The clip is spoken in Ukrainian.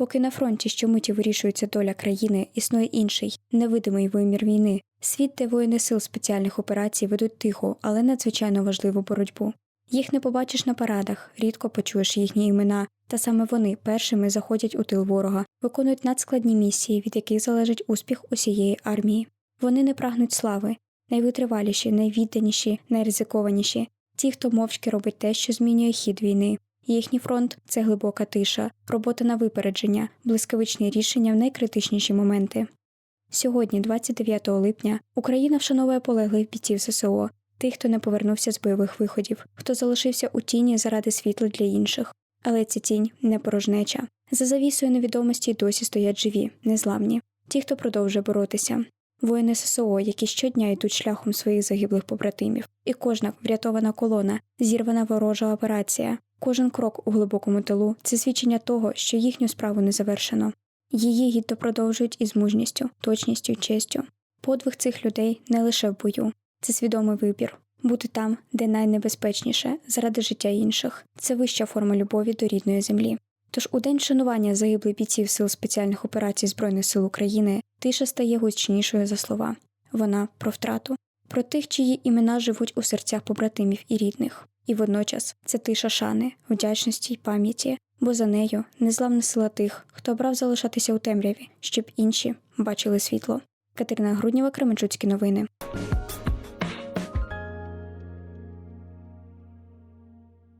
Поки на фронті щомиті вирішується доля країни, існує інший невидимий вимір війни. Світ, де воїни сил спеціальних операцій ведуть тиху, але надзвичайно важливу боротьбу. Їх не побачиш на парадах, рідко почуєш їхні імена, та саме вони першими заходять у тил ворога, виконують надскладні місії, від яких залежить успіх усієї армії. Вони не прагнуть слави, найвитриваліші, найвідданіші, найризикованіші, ті, хто мовчки робить те, що змінює хід війни. Їхній фронт це глибока тиша, робота на випередження, блискавичні рішення в найкритичніші моменти. Сьогодні, 29 липня, Україна вшановує полеглих бійців ССО, тих, хто не повернувся з бойових виходів, хто залишився у тіні заради світла для інших. Але ця тінь не порожнеча. За завісою невідомості досі стоять живі, незламні, ті, хто продовжує боротися. Воїни ССО, які щодня йдуть шляхом своїх загиблих побратимів, і кожна врятована колона, зірвана ворожа операція, кожен крок у глибокому тилу це свідчення того, що їхню справу не завершено. Її гідно продовжують із мужністю, точністю честю. Подвиг цих людей не лише в бою, це свідомий вибір. Бути там, де найнебезпечніше, заради життя інших. Це вища форма любові до рідної землі. Тож у день шанування загиблих бійців сил спеціальних операцій Збройних сил України тиша стає гучнішою за слова. Вона про втрату, про тих, чиї імена живуть у серцях побратимів і рідних. І водночас це тиша шани, вдячності й пам'яті, бо за нею незламна сила тих, хто обрав залишатися у темряві, щоб інші бачили світло. Катерина Груднєва, Кременчуцькі новини.